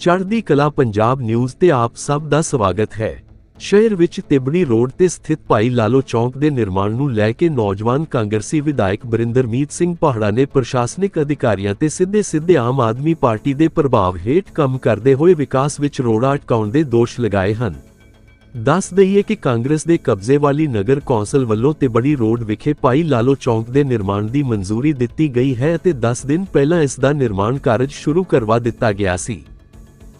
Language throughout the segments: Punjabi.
ਚੜ੍ਹਦੀ ਕਲਾ ਪੰਜਾਬ ਨਿਊਜ਼ ਤੇ ਆਪ ਸਭ ਦਾ ਸਵਾਗਤ ਹੈ। ਸ਼ਹਿਰ ਵਿੱਚ ਤਿਬੜੀ ਰੋਡ ਤੇ ਸਥਿਤ ਭਾਈ ਲਾਲੋ ਚੌਂਕ ਦੇ ਨਿਰਮਾਣ ਨੂੰ ਲੈ ਕੇ ਨੌਜਵਾਨ ਕਾਂਗਰਸੀ ਵਿਧਾਇਕ ਬਰਿੰਦਰਮੀਤ ਸਿੰਘ ਪਹਾੜਾ ਨੇ ਪ੍ਰਸ਼ਾਸਨਿਕ ਅਧਿਕਾਰੀਆਂ ਤੇ ਸਿੱਧੇ-ਸਿੱਧੇ ਆਮ ਆਦਮੀ ਪਾਰਟੀ ਦੇ ਪ੍ਰਭਾਵ ਹੇਠ ਕੰਮ ਕਰਦੇ ਹੋਏ ਵਿਕਾਸ ਵਿੱਚ ਰੋੜਾ ਅਟਕਾਉਣ ਦੇ ਦੋਸ਼ ਲਗਾਏ ਹਨ। ਦੱਸ ਦਈਏ ਕਿ ਕਾਂਗਰਸ ਦੇ ਕਬਜ਼ੇ ਵਾਲੀ ਨਗਰ ਕੌਂਸਲ ਵੱਲੋਂ ਤਿਬੜੀ ਰੋਡ ਵਿਖੇ ਭਾਈ ਲਾਲੋ ਚੌਂਕ ਦੇ ਨਿਰਮਾਣ ਦੀ ਮਨਜ਼ੂਰੀ ਦਿੱਤੀ ਗਈ ਹੈ ਅਤੇ 10 ਦਿਨ ਪਹਿਲਾਂ ਇਸ ਦਾ ਨਿਰਮਾਣ ਕਾਰਜ ਸ਼ੁਰੂ ਕਰਵਾ ਦਿੱਤਾ ਗਿਆ ਸੀ।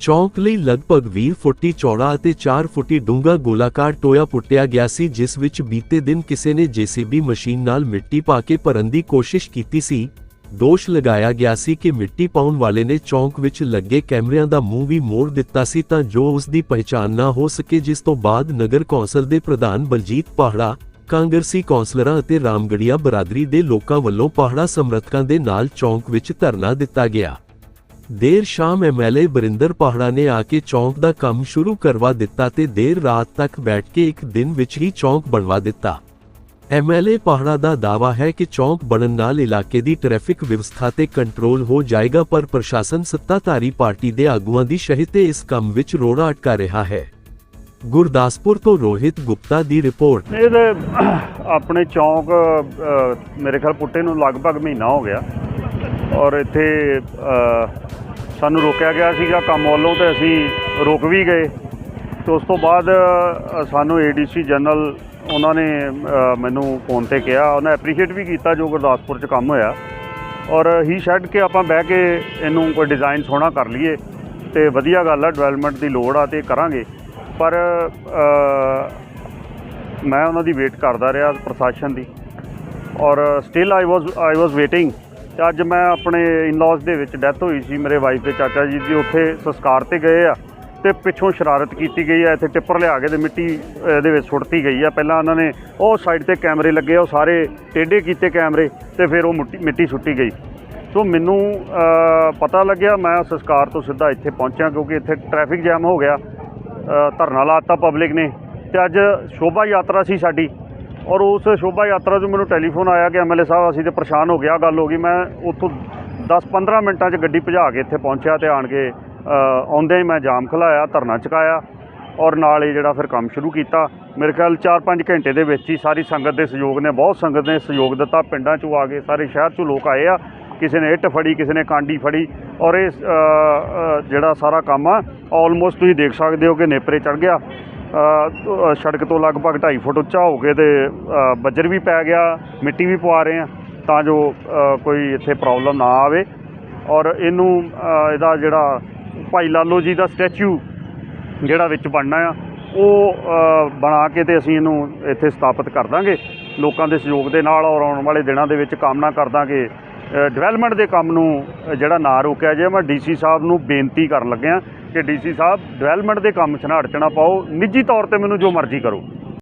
ਚੌਂਕ ਲਈ ਲਗਭਗ 20 ਫੁੱਟੀ ਚੌੜਾ ਅਤੇ 4 ਫੁੱਟੀ ਡੂੰਘਾ ਗੋਲਾਕਾਰ ਟੋਇਆ ਪੁੱਟਿਆ ਗਿਆ ਸੀ, ਜਿਸ ਵਿੱਚ ਬੀਤੇ ਦਿਨ ਕਿਸੇ ਨੇ ਜੀਸੀਬੀ ਮਸ਼ੀਨ ਨਾਲ ਮਿੱਟੀ ਪਾ ਕੇ ਭਰਨ ਦੀ ਕੋਸ਼ਿਸ਼ ਕੀਤੀ ਸੀ। ਦੋਸ਼ ਲਗਾਇਆ ਗਿਆ ਸੀ ਕਿ ਮਿੱਟੀ ਪਾਉਣ ਵਾਲੇ ਨੇ ਚੌਂਕ ਵਿੱਚ ਲੱਗੇ ਕੈਮਰਿਆਂ ਦਾ ਮੂੰਹ ਵੀ ਮੋੜ ਦਿੱਤਾ ਸੀ ਤਾਂ ਜੋ ਉਸ ਦੀ ਪਹਿਚਾਣ ਨਾ ਹੋ ਸਕੇ, ਜਿਸ ਤੋਂ ਬਾਅਦ ਨਗਰ ਕੌਂਸਲ ਦੇ ਪ੍ਰਧਾਨ ਬਲਜੀਤ ਪਾਹੜਾ, ਕਾਂਗਰਸੀ ਕੌਂਸਲਰਾਂ ਅਤੇ ਰਾਮਗੜੀਆ ਬਰਾਦਰੀ ਦੇ ਲੋਕਾਂ ਵੱਲੋਂ ਪਾਹੜਾ ਸਮਰਥਕਾਂ ਦੇ ਨਾਲ ਚੌਂਕ ਵਿੱਚ ਧਰਨਾ ਦਿੱਤਾ ਗਿਆ। ਦੇਰ ਸ਼ਾਮ ਐਮਐਲਏ ਬਰਿੰਦਰ ਪਾਹੜਾ ਨੇ ਆ ਕੇ ਚੌਂਕ ਦਾ ਕੰਮ ਸ਼ੁਰੂ ਕਰਵਾ ਦਿੱਤਾ ਤੇ ਦੇਰ ਰਾਤ ਤੱਕ ਬੈਠ ਕੇ ਇੱਕ ਦਿਨ ਵਿੱਚ ਹੀ ਚੌਂਕ ਬਣਵਾ ਦਿੱਤਾ। ਐਮਐਲਏ ਪਾਹੜਾ ਦਾ ਦਾਵਾ ਹੈ ਕਿ ਚੌਂਕ ਬਣਨ ਨਾਲ ਇਲਾਕੇ ਦੀ ਟ੍ਰੈਫਿਕ ਵਿਵਸਥਾ ਤੇ ਕੰਟਰੋਲ ਹੋ ਜਾਏਗਾ ਪਰ ਪ੍ਰਸ਼ਾਸਨ ਸੱਤਾਧਾਰੀ ਪਾਰਟੀ ਦੇ ਆਗੂਆਂ ਦੀ ਸ਼ਹਿ ਤੇ ਇਸ ਕੰਮ ਵਿੱਚ ਰੋੜਾ ਅਟਕਾ ਰਿਹਾ ਹੈ। ਗੁਰਦਾਸਪੁਰ ਤੋਂ ਰੋਹਿਤ ਗੁਪਤਾ ਦੀ ਰਿਪੋਰਟ। ਇਹਦੇ ਆਪਣੇ ਚੌਂਕ ਮੇਰੇ ਖਿਆਲ ਪੁੱਟੇ ਨੂੰ ਲਗਭਗ ਮਹੀਨਾ ਹੋ ਗਿਆ। ਔਰ ਇੱਥੇ ਸਾਨੂੰ ਰੋਕਿਆ ਗਿਆ ਸੀਗਾ ਕੰਮ ਵੱਲੋਂ ਤੇ ਅਸੀਂ ਰੁਕ ਵੀ ਗਏ। ਤੇ ਉਸ ਤੋਂ ਬਾਅਦ ਅ, ਸਾਨੂੰ ਏਡੀਸੀ ਜਨਰਲ ਉਹਨਾਂ ਨੇ ਮੈਨੂੰ ਫੋਨ ਤੇ ਕਿਹਾ। ਉਹਨਾਂ ਐਪਰੀਸ਼ੀਏਟ ਵੀ ਕੀਤਾ ਜੋ ਗੁਰਦਾਸਪੁਰ 'ਚ ਕੰਮ ਹੋਇਆ। ਔਰ ਹੀ ਛੱਡ ਕੇ ਆਪਾਂ ਬਹਿ ਕੇ ਇਹਨੂੰ ਕੋਈ ਡਿਜ਼ਾਈਨ ਸੋਹਣਾ ਕਰ ਲਈਏ ਤੇ ਵਧੀਆ ਗੱਲ ਆ ਡਿਵੈਲਪਮੈਂਟ ਦੀ ਲੋੜ ਆ ਤੇ ਕਰਾਂਗੇ। ਪਰ ਮੈਂ ਉਹਨਾਂ ਦੀ ਵੇਟ ਕਰਦਾ ਰਿਹਾ ਪ੍ਰਸ਼ਾਸਨ ਦੀ। ਔਰ still I was I was waiting ਤੇ ਅੱਜ ਮੈਂ ਆਪਣੇ ਇਨ-ਲॉज ਦੇ ਵਿੱਚ ਡੈਥ ਹੋਈ ਸੀ ਮੇਰੇ ਵਾਈਫ ਦੇ ਚਾਚਾ ਜੀ ਦੀ ਉੱਥੇ ਸੰਸਕਾਰ ਤੇ ਗਏ ਆ ਤੇ ਪਿੱਛੋਂ ਸ਼ਰਾਰਤ ਕੀਤੀ ਗਈ ਆ ਇੱਥੇ ਟਿੱਪਰ ਲਿਆ ਕੇ ਤੇ ਮਿੱਟੀ ਇਹਦੇ ਵਿੱਚ ਸੁੱਟਤੀ ਗਈ ਆ। ਪਹਿਲਾਂ ਉਹਨਾਂ ਨੇ ਉਹ ਸਾਈਡ ਤੇ ਕੈਮਰੇ ਲੱਗੇ ਉਹ ਸਾਰੇ ਟੇਢੇ ਕੀਤੇ ਕੈਮਰੇ ਤੇ ਫਿਰ ਉਹ ਮਿੱਟੀ ਸੁੱਟੀ ਗਈ। ਸੋ ਮੈਨੂੰ ਪਤਾ ਲੱਗਿਆ ਮੈਂ ਸੰਸਕਾਰ ਤੋਂ ਸਿੱਧਾ ਇੱਥੇ ਪਹੁੰਚਿਆ ਕਿਉਂਕਿ ਇੱਥੇ ਟ੍ਰੈਫਿਕ ਜਾਮ ਹੋ ਗਿਆ ਅ, ਧਰਨਾ ਲਾਤਾ ਪਬਲਿਕ ਨੇ ਤੇ ਅੱਜ ਸ਼ੋਭਾ ਯਾਤਰਾ ਸੀ ਸਾਡੀ। ਔਰ ਉਸ ਸ਼ੋਭਾ ਯਾਤਰਾ ਤੋਂ ਮੈਨੂੰ ਟੈਲੀਫੋਨ ਆਇਆ ਕਿ ਐਮਐਲਏ ਸਾਹਿਬ, ਅਸੀਂ ਤੇ ਪਰੇਸ਼ਾਨ ਹੋ ਗਿਆ, ਗੱਲ ਹੋ ਗਈ। ਮੈਂ ਉੱਥੋਂ 10-15 ਮਿੰਟਾਂ 'ਚ ਗੱਡੀ ਭਜਾ ਕੇ ਇੱਥੇ ਪਹੁੰਚਿਆ ਤੇ ਆਣ ਕੇ ਆਉਂਦੇ ਹੀ ਮੈਂ ਜਾਮ ਖਲਾਇਆ, ਧਰਨਾ ਚੁਕਾਇਆ ਔਰ ਨਾਲ ਹੀ ਜਿਹੜਾ ਫਿਰ ਕੰਮ ਸ਼ੁਰੂ ਕੀਤਾ। ਮੇਰੇ ਖਿਆਲ 4-5 ਘੰਟੇ ਦੇ ਵਿੱਚ ਹੀ ਸਾਰੀ ਸੰਗਤ ਦੇ ਸਹਿਯੋਗ ਨੇ, ਬਹੁਤ ਸੰਗਤ ਨੇ ਸਹਿਯੋਗ ਦਿੱਤਾ। ਪਿੰਡਾਂ 'ਚੋਂ ਆ ਗਏ ਸਾਰੇ ਸ਼ਹਿਰ 'ਚੋਂ ਲੋਕ ਆਏ ਆ, ਕਿਸੇ ਨੇ ਇੱਟ ਫੜੀ, ਕਿਸੇ ਨੇ ਕਾਂਡੀ ਫੜੀ ਔਰ ਇਹ ਜਿਹੜਾ ਸਾਰਾ ਕੰਮ ਆ ਆਲਮੋਸਟ ਤੁਸੀਂ ਦੇਖ ਸਕਦੇ ਹੋ ਕਿ ਨੇਪਰੇ ਚੜ ਗਿਆ। ਸੜਕ ਤੋਂ ਲਗਭਗ 2.5 ਫੁੱਟ ਉੱਚਾ ਹੋ ਕੇ ਤੇ ਬੱਜਰ ਵੀ ਪੈ ਗਿਆ, ਮਿੱਟੀ ਵੀ ਪਵਾ ਰਹੇ ਆ ਤਾਂ ਜੋ ਕੋਈ ਇੱਥੇ ਪ੍ਰੋਬਲਮ ਨਾ ਆਵੇ। ਔਰ ਇਹਨੂੰ ਇਹਦਾ ਜਿਹੜਾ ਭਾਈ ਲਾਲੋ ਜੀ ਦਾ ਸਟੈਚੂ ਜਿਹੜਾ ਵਿੱਚ ਬਣਨਾ ਆ, ਉਹ ਬਣਾ ਕੇ ਤੇ ਅਸੀਂ ਇਹਨੂੰ ਇੱਥੇ ਸਥਾਪਿਤ ਕਰ ਦਾਂਗੇ। ਲੋਕਾਂ ਦੇ ਸਹਿਯੋਗ ਦੇ ਨਾਲ ਔਰ ਆਉਣ ਵਾਲੇ ਦਿਨਾਂ ਦੇ ਵਿੱਚ ਕਾਮਨਾ ਕਰ ਦਾਂਗੇ। ਡਿਵੈਲਪਮੈਂਟ ਦੇ ਕੰਮ ਨੂੰ ਜਿਹੜਾ ਨਾ ਰੋਕਿਆ ਜਾਏ ਮੈਂ ਡੀਸੀ ਸਾਹਿਬ ਨੂੰ ਬੇਨਤੀ ਕਰਨ ਲੱਗਿਆ ਕਿ ਡੀਸੀ ਸਾਹਿਬ ਡਿਵੈਲਪਮੈਂਟ ਦੇ ਕੰਮ 'ਚ ਨਾ ਅੜਚਣਾ ਪਾਓ, ਨਿੱਜੀ ਤੌਰ ਤੇ ਮੈਨੂੰ ਜੋ ਮਰਜ਼ੀ ਕਰੋ।